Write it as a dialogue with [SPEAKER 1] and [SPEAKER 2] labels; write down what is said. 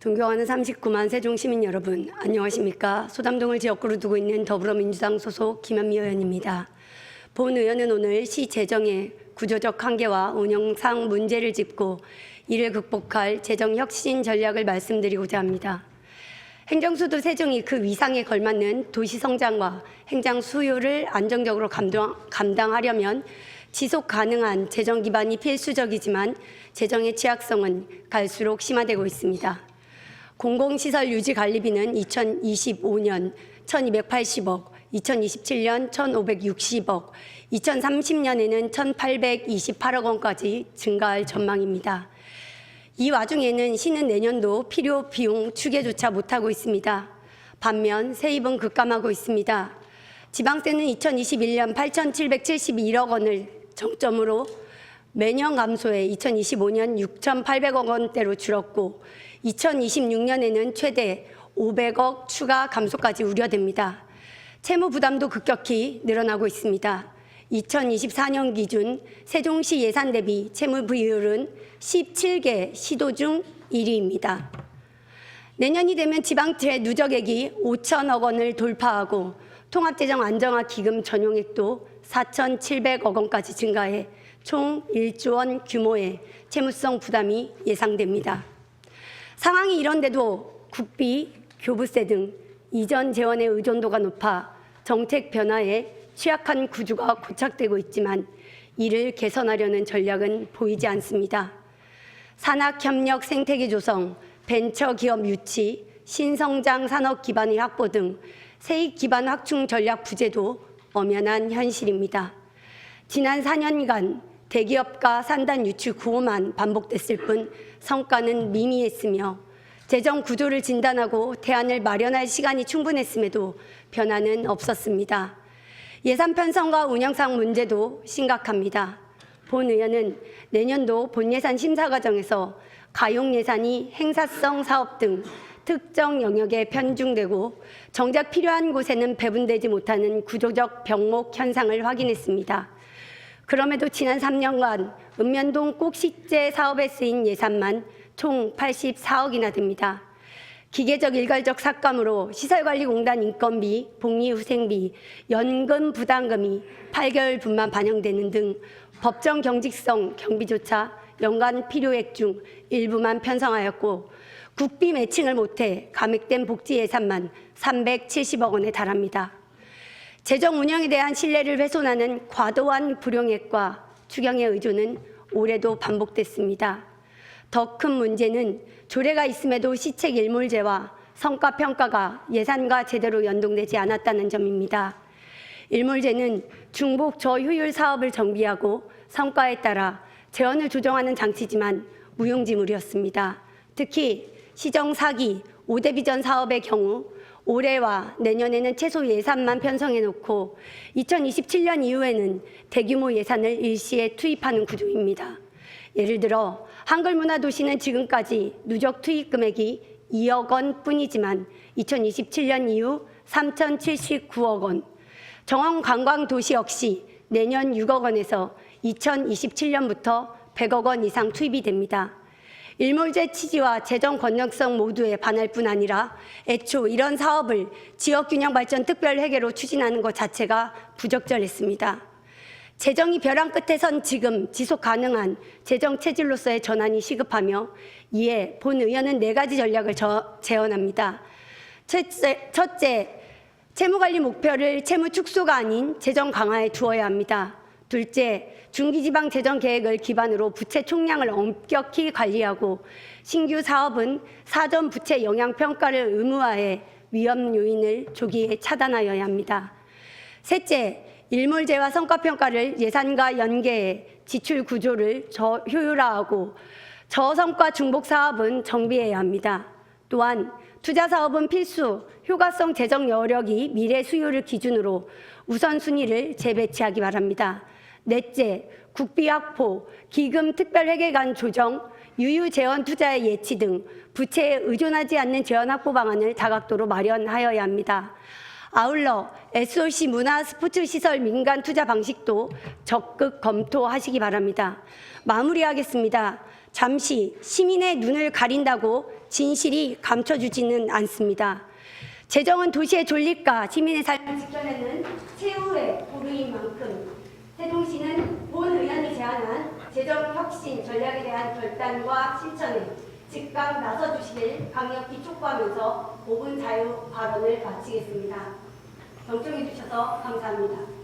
[SPEAKER 1] 존경하는 39만 세종 시민 여러분, 안녕하십니까? 소담동을 지역구로 두고 있는 더불어민주당 소속 김현미 의원입니다. 본 의원은 오늘 시 재정의 구조적 한계와 운영상 문제를 짚고 이를 극복할 재정 혁신 전략을 말씀드리고자 합니다. 행정수도 세종이 그 위상에 걸맞는 도시 성장과 행정 수요를 안정적으로 감당, 감당하려면 지속 가능한 재정 기반이 필수적이지만 재정의 취약성은 갈수록 심화되고 있습니다. 공공시설 유지 관리비는 2025년 1280억, 2027년 1560억, 2030년에는 1828억 원까지 증가할 전망입니다. 이 와중에는 시는 내년도 필요 비용 추계조차 못하고 있습니다. 반면 세입은 급감하고 있습니다. 지방세는 2021년 8,771억 원을 정점으로 매년 감소해 2025년 6,800억 원대로 줄었고 2026년에는 최대 500억 추가 감소까지 우려됩니다. 채무 부담도 급격히 늘어나고 있습니다. 2024년 기준 세종시 예산 대비 채무 비율은 17개 시도 중 1위입니다. 내년이 되면 지방채 누적액이 5천억 원을 돌파하고 통합재정 안정화 기금 전용액도 4,700억 원까지 증가해 총 1조 원 규모의 채무성 부담이 예상됩니다. 상황이 이런데도 국비, 교부세 등 이전 재원의 의존도가 높아 정책 변화에 취약한 구조가 고착되고 있지만 이를 개선하려는 전략은 보이지 않습니다. 산학협력 생태계 조성, 벤처기업 유치, 신성장 산업 기반의 확보 등 세익 기반 확충 전략 부재도 엄연한 현실입니다. 지난 4년간 대기업과 산단 유출 구호만 반복됐을 뿐 성과는 미미했으며 재정 구조를 진단하고 대안을 마련할 시간이 충분했음에도 변화는 없었습니다. 예산 편성과 운영상 문제도 심각합니다. 본 의원은 내년도 본예산 심사 과정에서 가용 예산이 행사성 사업 등 특정 영역에 편중되고 정작 필요한 곳에는 배분되지 못하는 구조적 병목 현상을 확인했습니다. 그럼에도 지난 3년간 읍면동 꼭식제 사업에 쓰인 예산만 총 84억이나 됩니다. 기계적 일괄적 삭감으로 시설관리공단 인건비, 복리후생비, 연금 부담금이 8개월 분만 반영되는 등 법정 경직성 경비조차 연간 필요액 중 일부만 편성하였고 국비 매칭을 못해 감액된 복지 예산만 370억 원에 달합니다. 재정 운영에 대한 신뢰를 훼손하는 과도한 불용액과 추경의 의존은 올해도 반복됐습니다. 더 큰 문제는 조례가 있음에도 시책 일몰제와 성과 평가가 예산과 제대로 연동되지 않았다는 점입니다. 일몰제는 중복 저효율 사업을 정비하고 성과에 따라 재원을 조정하는 장치지만 무용지물이었습니다. 특히 시정 사기, 오대비전 사업의 경우 올해와 내년에는 최소 예산만 편성해 놓고 2027년 이후에는 대규모 예산을 일시에 투입하는 구조입니다. 예를 들어 한글문화도시는 지금까지 누적 투입 금액이 2억 원 뿐이지만 2027년 이후 3,079억 원, 정원관광도시 역시 내년 6억 원에서 2027년부터 100억 원 이상 투입이 됩니다. 일몰제 취지와 재정 건전성 모두에 반할 뿐 아니라 애초 이런 사업을 지역균형 발전 특별회계로 추진하는 것 자체가 부적절했습니다. 재정이 벼랑 끝에 선 지금 지속 가능한 재정 체질로서의 전환이 시급하며 이에 본 의원은 네 가지 전략을 저, 제언합니다. 첫째, 첫째, 채무관리 목표를 채무 축소가 아닌 재정 강화에 두어야 합니다. 둘째, 중기지방 재정 계획을 기반으로 부채 총량을 엄격히 관리하고 신규 사업은 사전 부채 영향 평가를 의무화해 위험 요인을 조기에 차단하여야 합니다. 셋째, 일몰제와 성과평가를 예산과 연계해 지출 구조를 저 효율화하고 저성과 중복 사업은 정비해야 합니다. 또한 투자 사업은 필수, 효과성 재정 여력이 미래 수요를 기준으로 우선순위를 재배치하기 바랍니다. 넷째, 국비 확보, 기금 특별회계간 조정, 유유 재원 투자의 예치 등 부채에 의존하지 않는 재원 확보 방안을 다각도로 마련하여야 합니다. 아울러 SOC 문화 스포츠 시설 민간 투자 방식도 적극 검토하시기 바랍니다. 마무리하겠습니다. 잠시 시민의 눈을 가린다고 진실이 감춰주지는 않습니다. 재정은 도시의 존립과 시민의 삶을 지켜내는 최후의 보루인 만큼 세종시는 본 의원이 제안한 재정 혁신 전략에 대한 결단과 실천에 즉각 나서주시길 강력히 촉구하면서 5분 자유 발언을 마치겠습니다. 경청해 주셔서 감사합니다.